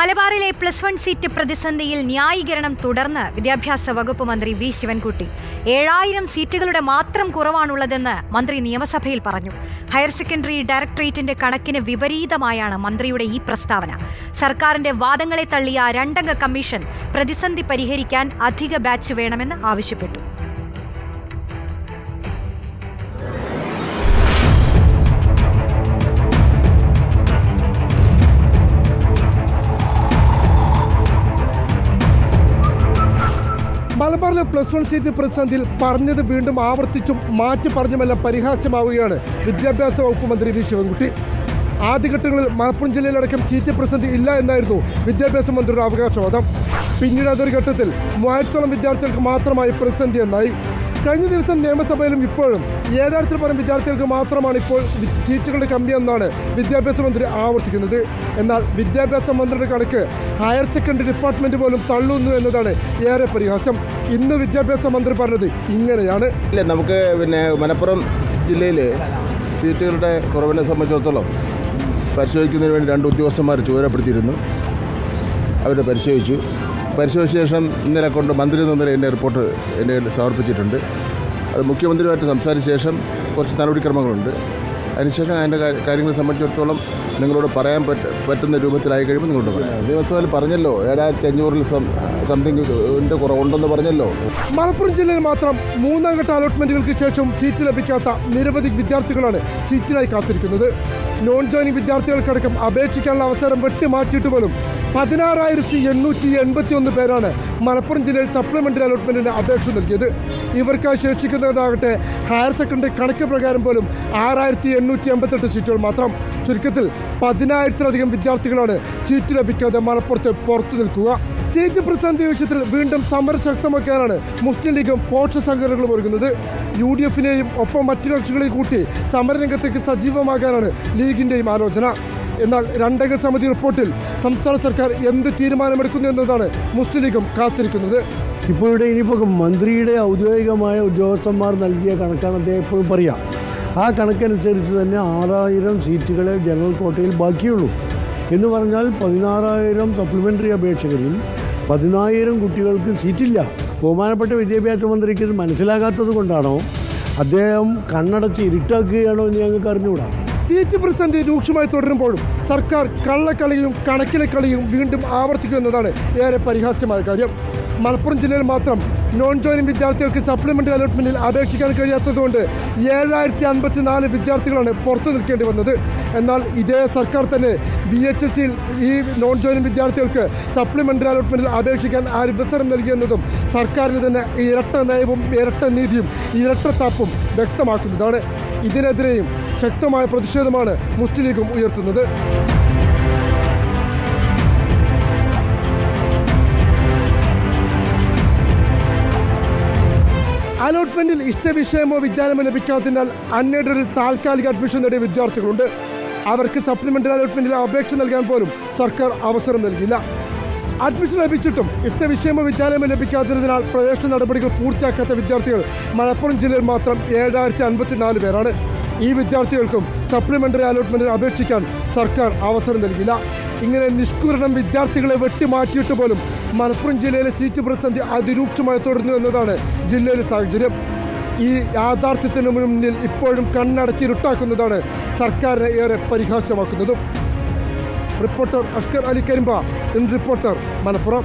മലബാറിലെ plus one seat പ്രതിസന്ധിയിൽ ന്യായീകരണം തുടർന്ന് വിദ്യാഭ്യാസ വകുപ്പ് മന്ത്രി വി ശിവൻകുട്ടി. ഏഴായിരം സീറ്റുകളുടെ മാത്രം കുറവാണുള്ളതെന്ന് മന്ത്രി നിയമസഭയിൽ പറഞ്ഞു. ഹയർ സെക്കൻഡറി ഡയറക്ടറേറ്റിന്റെ കണക്കിന് വിപരീതമായാണ് മന്ത്രിയുടെ ഈ പ്രസ്താവന. സർക്കാരിന്റെ വാദങ്ങളെ തള്ളിയ രണ്ടംഗ കമ്മീഷൻ പ്രതിസന്ധി പരിഹരിക്കാൻ അധിക ബാച്ച് വേണമെന്ന് ആവശ്യപ്പെട്ടു. മലബാറിലെ പ്ലസ് വൺ സീറ്റ് പ്രതിസന്ധിയിൽ പറഞ്ഞത് വീണ്ടും ആവർത്തിച്ചും മാറ്റി പറഞ്ഞുമെല്ലാം പരിഹാസ്യമാവുകയാണ് വിദ്യാഭ്യാസ വകുപ്പ് മന്ത്രി വി ശിവൻകുട്ടി. ആദ്യഘട്ടങ്ങളിൽ മലപ്പുറം ജില്ലയിലടക്കം സീറ്റ് പ്രതിസന്ധി ഇല്ല എന്നായിരുന്നു വിദ്യാഭ്യാസ മന്ത്രിയുടെ അവകാശവാദം. പിന്നീട് അതൊരു ഘട്ടത്തിൽ മൂവായിരത്തോളം വിദ്യാർത്ഥികൾക്ക് മാത്രമായി പ്രതിസന്ധി എന്നായി കഴിഞ്ഞ ദിവസം നിയമസഭയിലും ഇപ്പോഴും ഏഴായിരത്തിൽ പരം വിദ്യാർത്ഥികൾക്ക് മാത്രമാണ് ഇപ്പോൾ സീറ്റുകളുടെ കമ്മി എന്നാണ് വിദ്യാഭ്യാസ മന്ത്രി ആവർത്തിക്കുന്നത്. എന്നാൽ വിദ്യാഭ്യാസ മന്ത്രിയുടെ കണക്ക് ഹയർ സെക്കൻഡറി ഡിപ്പാർട്ട്മെന്റ് പോലും തള്ളുന്നു എന്നതാണ് ഏറെ പരിഹാസം. ഇന്ന് വിദ്യാഭ്യാസ മന്ത്രി പറഞ്ഞത് ഇങ്ങനെയാണ്. ഇല്ല നമുക്ക് പിന്നെ മലപ്പുറം ജില്ലയിൽ സീറ്റുകളുടെ കുറവിനെ സംബന്ധിച്ചിടത്തോളം പരിശോധിക്കുന്നതിന് വേണ്ടി രണ്ട് ഉദ്യോഗസ്ഥന്മാർ ചുമതലപ്പെടുത്തിയിരുന്നു. അവരെ പരിശോധിച്ചു. പരിശോധിച്ച ശേഷം ഇന്നലെ കൊണ്ട് മന്ത്രി എന്ന നിലയിൽ എന്റെ റിപ്പോർട്ട് എന്റെ കയ്യിൽ സമർപ്പിച്ചിട്ടുണ്ട്. അത് മുഖ്യമന്ത്രിയുമായിട്ട് സംസാരിച്ച ശേഷം കുറച്ച് നടപടിക്രമങ്ങളുണ്ട്. അതിനുശേഷം അതിന്റെ കാര്യങ്ങളെ സംബന്ധിച്ചിടത്തോളം നിങ്ങളോട് പറയാൻ പറ്റ പറ്റുന്ന രൂപത്തിലായി കഴിയുമ്പോൾ നിങ്ങളോട് പറയാം. നിയമസഭയിൽ പറഞ്ഞല്ലോ ഏഴായിരത്തി അഞ്ഞൂറിൽ സംതിങ് സംതിങ് കുറവുണ്ടെന്ന് പറഞ്ഞല്ലോ. മലപ്പുറം ജില്ലയിൽ മാത്രം മൂന്നാം ഘട്ട അലോട്ട്മെന്റുകൾക്ക് ശേഷം സീറ്റ് ലഭിക്കാത്ത നിരവധി വിദ്യാർത്ഥികളാണ് സീറ്റിനായി കാത്തിരിക്കുന്നത്. നോൺ ജോയിനിങ് വിദ്യാർത്ഥികൾക്കടക്കം അപേക്ഷിക്കാനുള്ള അവസരം വെട്ടിമാറ്റിയിട്ട് പോലും പതിനാറായിരത്തി എണ്ണൂറ്റി എൺപത്തി ഒന്ന് പേരാണ് മലപ്പുറം ജില്ലയിൽ സപ്ലിമെന്ററി അലോട്ട്മെന്റിന് അപേക്ഷ നൽകിയത്. ഇവർക്കായി ശേഷിക്കുന്നതാകട്ടെ ഹയർ സെക്കൻഡറി കണക്ക് പ്രകാരം പോലും ആറായിരത്തി എണ്ണൂറ്റി എൺപത്തെട്ട് സീറ്റുകൾ മാത്രം. ചുരുക്കത്തിൽ പതിനായിരത്തിലധികം വിദ്യാർത്ഥികളാണ് സീറ്റ് ലഭിക്കാതെ മലപ്പുറത്ത് പുറത്തു നിൽക്കുക. സീറ്റ് പ്രതിസന്ധി വിഷയത്തിൽ വീണ്ടും സമരം ശക്തമാക്കാനാണ് മുസ്ലിം ലീഗും പോഷ സംഘടനകളും ഒരുങ്ങുന്നത്. യു ഡി എഫിനെയും ഒപ്പം മറ്റു കക്ഷികളെയും കൂട്ടി സമരരംഗത്തേക്ക് സജീവമാകാനാണ് ലീഗിന്റെയും ആലോചന. എന്നാൽ രണ്ടംഗ സമിതി റിപ്പോർട്ടിൽ സംസ്ഥാന സർക്കാർ എന്ത് തീരുമാനമെടുക്കുന്നു എന്നതാണ് മുസ്ലിം ലീഗും കാത്തിരിക്കുന്നത്. ഇവിടെ ഇനിയിപ്പോൾ മന്ത്രിയുടെ ഔദ്യോഗികമായ ഉദ്യോഗസ്ഥന്മാർ നൽകിയ കണക്കാണ് അദ്ദേഹം എപ്പോഴും പറയാം. ആ കണക്കനുസരിച്ച് തന്നെ ആറായിരം സീറ്റുകളെ ജനറൽ കോട്ടയിൽ ബാക്കിയുള്ളൂ. എന്ന് പറഞ്ഞാൽ പതിനാറായിരം സപ്ലിമെന്ററി അപേക്ഷകരിൽ പതിനായിരം കുട്ടികൾക്ക് സീറ്റില്ല. ബഹുമാനപ്പെട്ട വിദ്യാഭ്യാസ മന്ത്രിക്ക് ഇത് മനസ്സിലാകാത്തത് കൊണ്ടാണോ? അദ്ദേഹം കണ്ണടച്ച് ഇരുട്ടാക്കുകയാണോ എന്ന് ഞങ്ങൾക്ക് അറിഞ്ഞുകൂടാ. സീറ്റ് പ്രതിസന്ധി രൂക്ഷമായി തുടരുമ്പോഴും സർക്കാർ കള്ളക്കളിയും കണക്കിലെ കളിയും വീണ്ടും ആവർത്തിക്കും എന്നതാണ് ഏറെ പരിഹാസ്യമായ കാര്യം. മലപ്പുറം ജില്ലയിൽ മാത്രം നോൺ ജോയിനിങ് വിദ്യാർത്ഥികൾക്ക് സപ്ലിമെന്ററി അലോട്ട്മെന്റിൽ അപേക്ഷിക്കാൻ കഴിയാത്തതുകൊണ്ട് ഏഴായിരത്തി അൻപത്തിനാല് വിദ്യാർത്ഥികളാണ് പുറത്തു നിൽക്കേണ്ടി വന്നത്. എന്നാൽ ഇതേ സർക്കാർ തന്നെ ബി എച്ച് എസ് സിയിൽ ഈ നോൺ ജോയിനിങ് വിദ്യാർത്ഥികൾക്ക് സപ്ലിമെന്ററി അലോട്ട്മെന്റിൽ അപേക്ഷിക്കാൻ അവസരം നൽകിയെന്നതും സർക്കാരിന് തന്നെ ഇരട്ട നയവും ഇരട്ട നീതിയും ഇരട്ടത്താപ്പും വ്യക്തമാക്കുന്നതാണ്. ഇതിനെതിരെയും ശക്തമായ പ്രതിഷേധമാണ് മുസ്ലിം ലീഗും ഉയർത്തുന്നത്. അലോട്ട്മെന്റിൽ ഇഷ്ടവിഷയമോ വിദ്യാലയമോ ലഭിക്കാത്തതിനാൽ അൺഎയ്ഡഡിൽ താൽക്കാലിക അഡ്മിഷൻ നേടിയ വിദ്യാർത്ഥികളുണ്ട്. അവർക്ക് സപ്ലിമെന്ററി അലോട്ട്മെന്റിൽ അപേക്ഷ നൽകാൻ പോലും സർക്കാർ അവസരം നൽകില്ല അഡ്മിഷൻ ലഭിച്ചിട്ടും ഇഷ്ടവിഷയമോ വിദ്യാലയമോ ലഭിക്കാത്തതിനാൽ പ്രവേശന നടപടികൾ പൂർത്തിയാക്കാത്ത വിദ്യാർത്ഥികൾ മലപ്പുറം ജില്ലയിൽ മാത്രം ഏഴായിരത്തി അൻപത്തിനാല് പേരാണ്. ഈ വിദ്യാർത്ഥികൾക്കും സപ്ലിമെന്ററി അലോട്ട്മെന്റിന് അപേക്ഷിക്കാൻ സർക്കാർ അവസരം നൽകില്ല ഇങ്ങനെ നിഷ്കുരണം വിദ്യാർത്ഥികളെ വെട്ടിമാറ്റിയിട്ട് പോലും മലപ്പുറം ജില്ലയിലെ സീറ്റ് പ്രതിസന്ധി അതിരൂക്ഷമായി തുടരുന്നു എന്നതാണ് ജില്ലയിലെ സാഹചര്യം. ഈ യാഥാർത്ഥ്യത്തിന് മുന്നിൽ ഇപ്പോഴും കണ്ണടച്ചിരുട്ടാക്കുന്നതാണ് സർക്കാരിനെ ഏറെ പരിഹാസ്യമാക്കുന്നതും. Reporter Ashkar Ali Karimba in reporter Malappuram.